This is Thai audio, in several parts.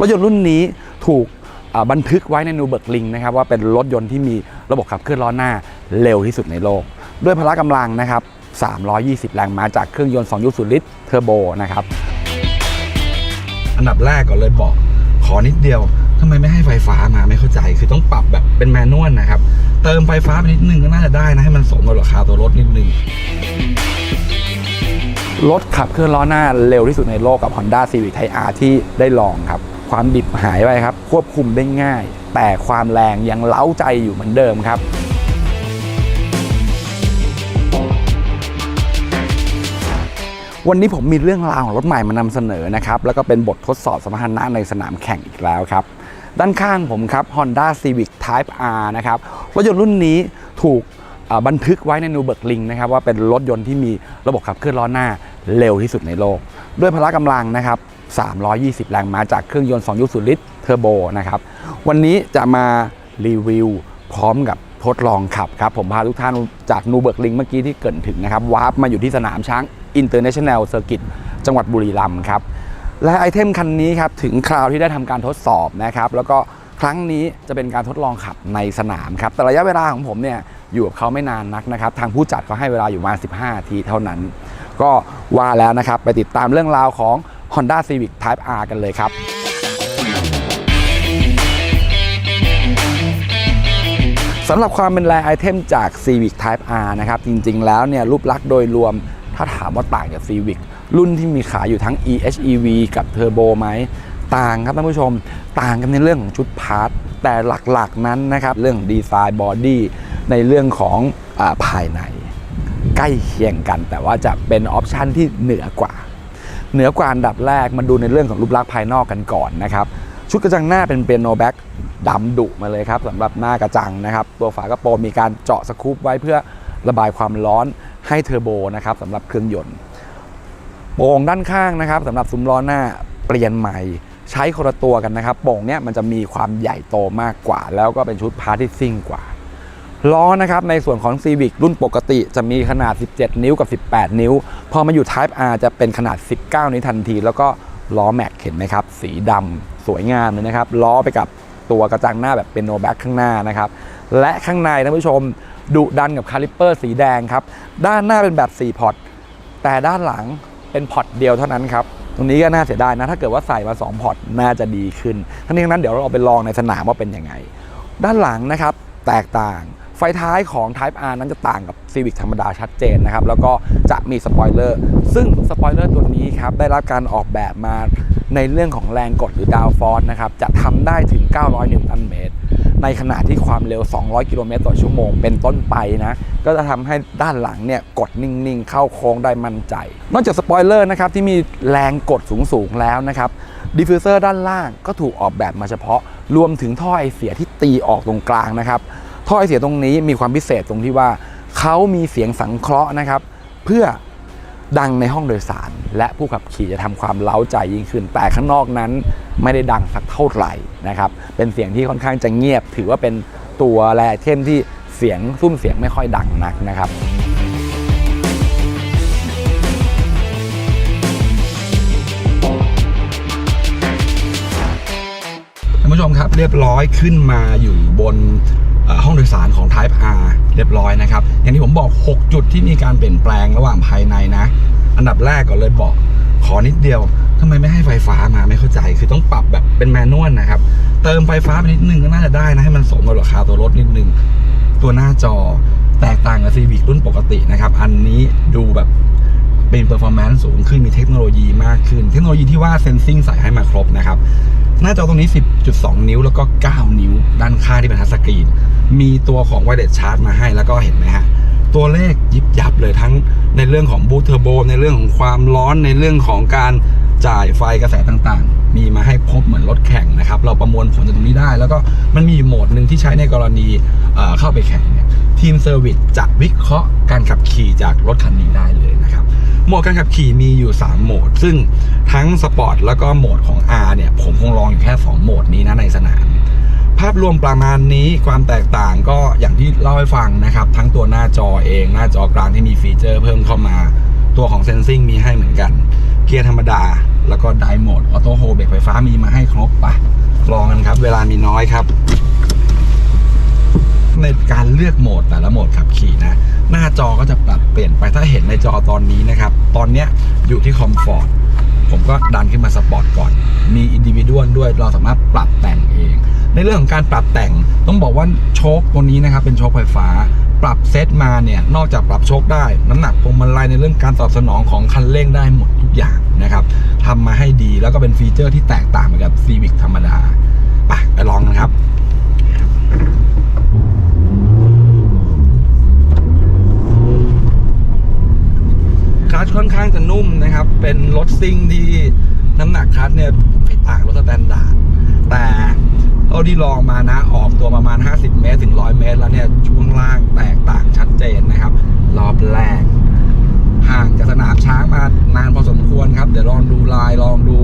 รถยนต์รุ่นนี้ถูกอ่าบันทึกไว้ในนูเบิร์กลิงนะครับว่าเป็นรถยนต์ที่มีระบบขับเคลื่อนล้อหน้าเร็วที่สุดในโลก ด้วยพละกำลังนะครับ 320 แรงม้าจากเครื่องยนต์2ยุสุลิตรเทอร์โบนะครับ อันดับแรกก่อนเลยบอกขอนิดเดียวทำไมไม่ให้ไฟฟ้ามาไม่เข้าใจ คือต้องปรับแบบเป็นแมนนวลนะครับ เติมไฟฟ้าไปนิดนึงก็น่าจะได้นะ ให้มันสมกับราคาตัวรถนิดนึงรถขับเคลื่อนล้อหน้าเร็วที่สุดในโลกกับ Honda Civic Type R ที่ได้ลองครับ ความดิบหายไปครับ ควบคุมได้ง่าย แต่ความแรงยังเล้าใจอยู่เหมือนเดิมครับวันนี้ผมมีเรื่องราวของรถใหม่มานำเสนอนะครับ แล้วก็เป็นบททดสอบสมรรถนะในสนามแข่งอีกแล้วครับ ด้านข้างผมครับ Honda Civic Type R นะครับ รถยนต์รุ่นนี้ถูกบันทึกไว้ในนูเบิร์กลิงนะครับ ว่าเป็นรถยนต์ที่มีระบบขับเคลื่อนล้อหน้าเร็วที่สุดในโลก ด้วยพละกำลังนะครับ 320 แรงม้าจากเครื่องยนต์ 2ยุสุลิตรเทอร์โบนะครับ วันนี้จะมารีวิวพร้อมกับทดลองขับครับ ผมพาทุกท่านจากนูเบิร์กลิงเมื่อกี้ที่เกรินถึงนะครับวาร์ปมาอยู่ที่สนามช้าง International Circuit จังหวัดบุรีรัมย์ครับและไอเทมคันนี้ครับถึงคราวที่ได้ทำการทดสอบนะครับ แล้วก็ครั้งนี้จะเป็นการทดลองขับในสนามครับแต่ระยะเวลาของผมเนี่ยอยู่กับเขาไม่นานนักนะครับทางผู้จัดเขาให้เวลาอยู่ประมาณ15นาทีเท่านั้น ก็ว่าแล้วนะครับไปติดตามเรื่องราวของ Honda Civic Type R กันเลยครับสำหรับความเป็นแรไอเทมจาก Civic Type R นะครับ จริงๆ แล้วเนี่ยรูปลักษณ์โดยรวม ถ้าถามว่าต่างจาก Civic รุ่นที่มีขายอยู่ทั้ง EHEV กับ Turbo ไหม ต่างครับท่านผู้ชม ต่างกันในเรื่องของชุดพาร์ท แต่หลักๆนั้นนะครับ เรื่องดีไซน์บอดี้ในเรื่องของอภายใน ใกล้เคียงกัน แต่ว่าจะเป็นออปชันที่เหนือกว่า เหนือกว่าอันดับแรกมาดูในเรื่องของรูปลักษณ์ภายนอกกันก่อนนะครับชุดกระจังหน้าเป็นเปียโนแบ็กดำดุมาเลยครับสำหรับหน้ากระจังนะครับ ตัวฝากระโปรงมีการเจาะสกู๊ปไว้เพื่อระบายความร้อนให้เทอร์โบนะครับสำหรับเครื่องยนต์โป่งด้านข้างนะครับสำหรับซุ้มล้อหน้าเปลี่ยนใหม่ ใช้คนละตัวกันนะครับโป่งเนี้ยมันจะมีความใหญ่โตมากกว่า แล้วก็เป็นชุดพาร์ทที่ซิ่งกว่า ล้อนะครับในส่วนของ Civic รุ่นปกติจะมีขนาด 17 นิ้วกับ 18 นิ้ว พอมาอยู่ Type R จะเป็นขนาด 19 นิ้วทันที แล้วก็ล้อแม็กเห็นไหมครับ สีดำสวยงามเลยนะครับ ล้อไปกับตัวกระจังหน้าแบบเป็นโนแบ็กข้างหน้านะครับ และข้างในท่านผู้ชมดุดันกับคาลิปเปอร์สีแดงครับ ด้านหน้าเป็นแบบ 4 พอร์ตแต่ด้านหลังเป็นพอร์ตเดียวเท่านั้นครับตรงนี้ก็น่าเสียดายนะถ้าเกิดว่าใส่มา 2 พอร์ตน่าจะดีขึ้นทั้งนี้ทั้งนั้นเดี๋ยวเราเอาไปลองในสนามว่าเป็นยังไง ด้านหลังนะครับแตกต่าง ไฟท้ายของ Type R นั้นจะต่างกับ Civic ธรรมดาชัดเจนนะครับ แล้วก็จะมีสปอยเลอร์ซึ่งสปอยเลอร์ตัวนี้ครับ ได้รับการออกแบบมาในเรื่องของแรงกดหรือดาวฟอร์สนะครับ จะทำได้ถึง 900 นิวตันเมตร ในขณะที่ความเร็ว 200 กิโลเมตรต่อชั่วโมงเป็นต้นไปนะ ก็จะทำให้ด้านหลังเนี่ยกดนิ่ง ๆ เข้าโค้งได้มั่นใจ นอกจากสปอยเลอร์นะครับที่มีแรงกดสูง ๆ แล้วนะครับดิฟฟิวเซอร์ด้านล่างก็ถูกออกแบบมาเฉพาะ รวมถึงท่อไอเสียที่ตีออกตรงกลางนะครับ ท่อไอเสียตรงนี้มีความพิเศษตรงที่ว่าเขามีเสียงสังเคราะห์นะครับ เพื่อดังในห้องโดยสาร และผู้ขับขี่จะทำความเล้าใจยิ่งขึ้น แต่ข้างนอกนั้นไม่ได้ดังสักเท่าไหร่นะครับ เป็นเสียงที่ค่อนข้างจะเงียบ ถือว่าเป็นตัวแรเทมที่เสียงซุ้มเสียงไม่ค่อยดังนักนะครับท่านผู้ชมครับเรียบร้อยขึ้นมาอยู่บน ห้องโดยสารของ Type R เรียบร้อยนะครับ อย่างที่ผมบอก 6 จุดที่มีการเปลี่ยนแปลงระหว่างภายในนะ อันดับแรกก่อนเลยบอกขอนิดเดียวทำไมไม่ให้ไฟฟ้ามาไม่เข้าใจ คือต้องปรับแบบเป็นแมนนวลนะครับ เติมไฟฟ้าไปนิดนึงก็น่าจะได้นะ ให้มันสมกับราคาตัวรถนิดนึง ตัวหน้าจอแตกต่างกับ Civic รุ่นปกตินะครับ อันนี้ดูแบบ เป็นเปอร์ฟอร์แมนซ์สูงขึ้นมีเทคโนโลยีมากขึ้น เทคโนโลยีที่ว่าเซนซิงใส่ให้มาครบนะครับ หน้าจอตรงนี้ 10.2 นิ้วแล้วก็ 9 นิ้ว ด้านข้างที่เป็นทัชสกรีน มีตัวของไวเลสชาร์จมาให้แล้วก็เห็นไหมฮะ ตัวเลขยิบยับเลยทั้งในเรื่องของบูทเทอร์โบในเรื่องของความร้อนในเรื่องของการจ่ายไฟกระแสต่างๆ มีมาให้ครบเหมือนรถแข่งนะครับ เราประมวลผลจากตรงนี้ได้ แล้วก็มันมีโหมดหนึ่งที่ใช้ในกรณีเเข้าไปแข่งเนี่ยทีมเซอร์วิสจะวิเคราะห์การขับขี่จากรถคันนี้ได้เลยนะครับ โหมดการขับขี่มีอยู่ 3 โหมด ซึ่งทั้งสปอร์ตแล้วก็โหมดของ R เนี่ย ผมคงลองอยู่แค่ 2 โหมดนี้นะในสนาม ภาพรวมประมาณนี้ความแตกต่างก็อย่างที่เล่าให้ฟังนะครับ ทั้งตัวหน้าจอเองหน้าจอกลางที่มีฟีเจอร์เพิ่มเข้ามา ตัวของเซนซิงมีให้เหมือนกัน เกียร์ธรรมดา แล้วก็ไดโหมดออโต้โฮเบรกไฟฟ้ามีมาให้ครบปะลองกันครับ เวลามีน้อยครับ ในการเลือกโหมดแต่ละโหมดขับขี่นะ หน้าจอก็จะปรับเปลี่ยนไปถ้าเห็นในจอตอนนี้นะครับ ตอนเนี้ยอยู่ที่คอมฟอร์ตผมก็ดันขึ้นมาสปอร์ตก่อน มีอินดิวิดวลด้วยเราสามารถปรับแต่งเอง ในเรื่องของการปรับแต่งต้องบอกว่าโชคตัวนี้นะครับเป็นโชคไฟฟ้า ปรับเซตมาเนี่ยนอกจากปรับโชคได้ น้ำหนักพวงมาลัยในเรื่องการตอบสนองของคันเร่งได้หมดทุกอย่างนะครับทำมาให้ดีแล้วก็เป็นฟีเจอร์ที่แตกต่างไปกับ Civic ธรรมดาไปไปลองกันครับ ลัตช์ค่อนข้างจะนุ่มนะครับ เป็นรถซิ่งที่น้ำหนักคลัตช์เนี่ยไม่ต่างรถสแตนดาร์ดแต่เท่าที่ลองมานะออกตัวประมาณ 50 เมตร ถึง 100 เมตร แล้วเนี่ยช่วงล่างแตกต่างชัดเจนนะครับ รอบแรก ห่างจากสนามช้างมานานพอสมควรครับ เดี๋ยวลองดูลายลองดู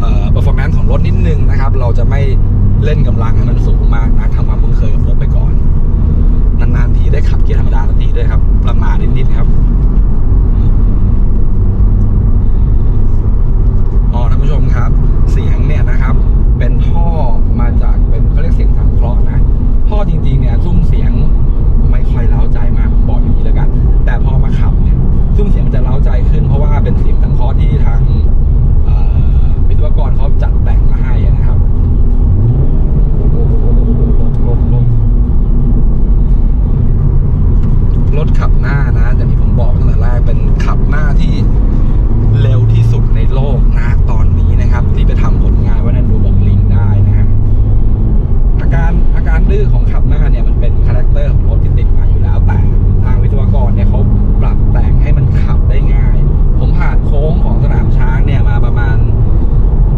เอ่อ performance ของรถนิดนึงนะครับ เราจะไม่เล่นกำลังให้มันสูงมากนะทำความคุ้นเคยกับรถไปก่อน นานๆทีได้ขับเกียร์ธรรมดาสักทีด้วยครับ ประมาทนิดๆครับ อ๋อท่านผู้ชมครับ เสียงเนี่ยนะครับ เป็นท่อมาจากเป็นเขาเรียกเสียงสังเคราะห์นะท่อจริงๆเนี่ยซุ้มเสียงไม่ค่อยเล้าใจมากผมบอกอย่างนี้แล้วกัน แต่พอมาขับเนี่ยซุ้มเสียงมันจะเล้าใจขึ้น เพราะว่าเป็นเสียงสังเคราะห์ที่ทางเอ่อวิศวกรเขาจัดแต่งมาให้นะครับ รถขับหน้านะอย่างที่ผมบอกตั้งแต่แรกเป็นขับหน้าที่เร็วที่สุดในโลกนะตอนนี้นะครับ ที่ไปทำผลงานไว้ในดูบอกลิงได้นะฮะอาการอาการดื้อของขับหน้าเนี่ยมันเป็นคาแรคเตอร์ของรถที่ติดมาอยู่แล้วแต่ทางวิศวกรเนี่ยเขาปรับแต่งให้มันขับได้ง่าย ผมผ่านโค้งของสนามช้างเนี่ยมาประมาณ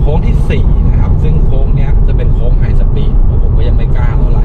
โค้งที่4นะครับซึ่งโค้งเนี้ยจะเป็นโค้งไฮสปีดผมก็ยังไม่กล้าเท่าไหร่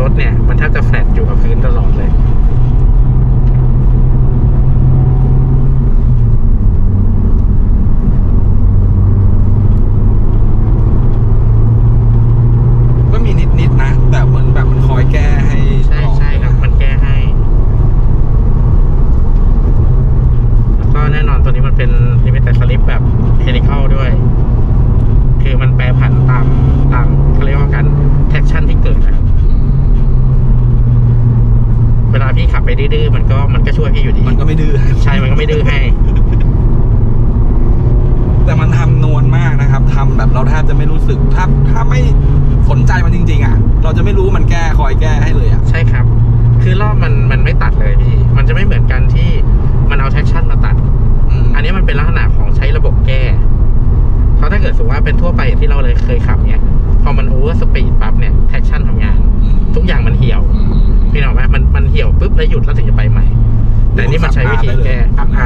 รถเนี่ย มันแทบจะแฟลตอยู่กับพื้นตลอดเลย ก็มีนิดๆนะ แต่เหมือนแบบมันคอยแก้ให้ ใช่ ตลอด ใช่ครับ มันแก้ให้ แล้วก็แน่นอนตัวนี้มันเป็น limited slip แบบ helical ด้วย คือมันแปรผันตามตามเขาเรียกว่ากัน traction ที่เกิดนะครับ เวลาพี่ขับไปดื้อๆมันก็มันก็ช่วยพี่อยู่ดี มันก็ไม่ดื้อ ใช่ มันก็ไม่ดื้อให้ แต่มันทำนวลมากนะครับทำแบบเราแทบจะไม่รู้สึก ถ้าถ้าไม่สน ใจมันจริงๆอะ เราจะไม่รู้มันแก้คอยแก้ให้เลยอะ ใช่ครับ คือรอบมันมันไม่ตัดเลยพี่ มันจะไม่เหมือนกันที่มันเอา traction มาตัดมอันนี้มันเป็นลักษณะของใช้ระบบแก้ เพราะถ้าเกิดสมมติว่าเป็นทั่วไปอย่างที่เราเลยเคยขับเนี้ยพอมันโอเวอร์สปีดปั๊บเนี่ยแท็กชั่นทำงาน ทุกอย่างมันเหี่ยวอืมพี่นึกออกไหมมันมันเหี่ยวปุ๊บแล้วหยุดแล้วถึงจะไปใหม่ แต่นี่มันใช้วิธีแก้อัพอา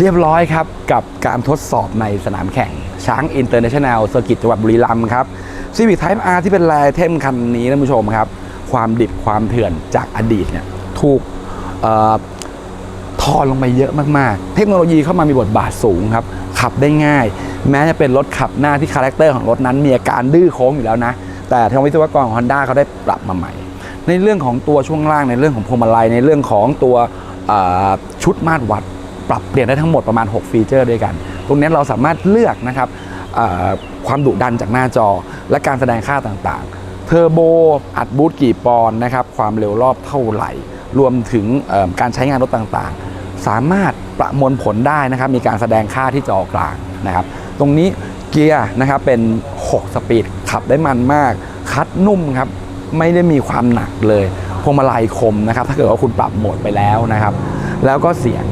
เรียบร้อยครับกับการทดสอบในสนามแข่งช้างอินเตอร์เนชั่นแนลเซอร์กิตจังหวัดบุรีรัมย์ครับซีวิ c ไทป์อาร์ที่เป็นแรเทมคันนี้ท่านผู้ชมครับ ความดิบความเถื่อนจากอดีตเนี่ยถูกทอนลงไปเยอะมาก ๆ เทคโนโลยีเข้ามามีบทบาทสูงครับ ขับได้ง่าย แม้จะเป็นรถขับหน้าที่คาแรคเตอร์ของรถนั้นมีอาการดื้อโค้งอยู่แล้วนะ แต่ทางวิศวกรของ Honda เขาได้ปรับมาใหม่ ในเรื่องของตัวช่วงล่างในเรื่องของพวงมาลัยในเรื่องของตัวชุดมาตรวัด ปรับเปลี่ยนได้ทั้งหมดประมาณ 6 ฟีเจอร์ด้วยกัน ตรงนี้เราสามารถเลือกนะครับความดุดันจากหน้าจอ และการแสดงค่าต่างๆ เทอร์โบ อัดบูทกี่ปอนด์นะครับ ความเร็วรอบเท่าไหร่ รวมถึงการใช้งานรถต่างๆ สามารถประมวลผลได้นะครับ มีการแสดงค่าที่จอกลางนะครับ ตรงนี้เกียร์นะครับเป็น 6 สปีด ขับได้มันมาก คัดนุ่มครับ ไม่ได้มีความหนักเลย พวงมาลัยคมนะครับ ถ้าเกิดว่าคุณปรับโหมดไปแล้วนะครับ แล้วก็เสียง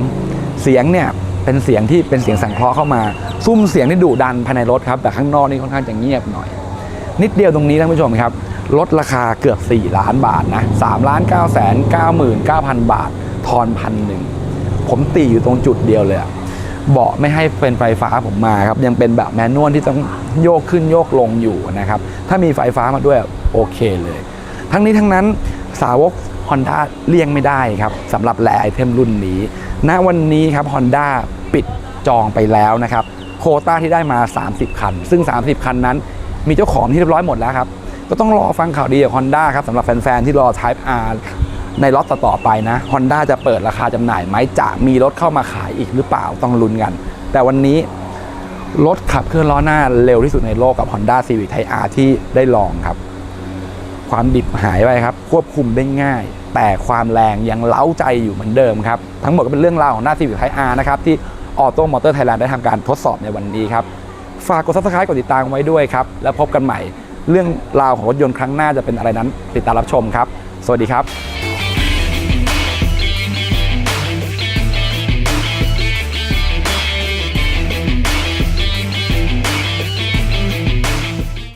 เสียงเนี่ยเป็นเสียงที่เป็นเสียงสังเคราะห์เข้ามา ซุ้มเสียงที่ดุดันภายในรถครับ แต่ข้างนอกนี่ค่อนข้างจะเงียบหน่อย นิดเดียวตรงนี้ท่านผู้ชมครับ ลดราคาเกือบ 4 ล้านบาทนะ3ล้าน9แสน99,000 บาท ทอนพันหนึ่ง ผมตีอยู่ตรงจุดเดียวเลยเบาะไม่ให้เป็นไฟฟ้าผมมาครับ ยังเป็นแบบแมนนวลที่ต้องโยกขึ้นโยกลงอยู่นะครับ ถ้ามีไฟฟ้ามาด้วยโอเคเลย ทั้งนี้ทั้งนั้นสาวก Honda เลี่ยงไม่ได้ครับสำหรับแลไอเทมรุ่นนี้ ณวันนี้ครับ Honda ปิดจองไปแล้วนะครับโคต้าที่ได้มา 30 คัน ซึ่ง 30 คันนั้น มีเจ้าของที่เรียบร้อยหมดแล้วครับ ก็ต้องรอฟังข่าวดีจาก Honda ครับสำหรับแฟนๆ ที่รอ Type R ในล็อตต่อๆไปนะ Honda จะเปิดราคาจำหน่ายไหมจะมีรถเข้ามาขายอีกหรือเปล่าต้องลุ้นกัน แต่วันนี้รถขับเคลื่อนล้อหน้าเร็วที่สุดในโลกกับ Honda Civic Type R ที่ได้ลองครับ ความดิบหายไปครับ ควบคุมได้ง่าย แต่ความแรงยังเล้าใจอยู่เหมือนเดิมครับ ทั้งหมดก็เป็นเรื่องราวของหน้าซีวิคไทอาร์นะครับ ที่ออโต้มอเตอร์ไทยแลนด์ได้ทำการทดสอบในวันนี้ครับ ฝากกดซับสไครต์กดติดตามไว้ด้วยครับ แล้วพบกันใหม่ เรื่องราวของรถยนต์ครั้งหน้าจะเป็นอะไรนั้นติดตามรับชมครับ สวัสดีครับ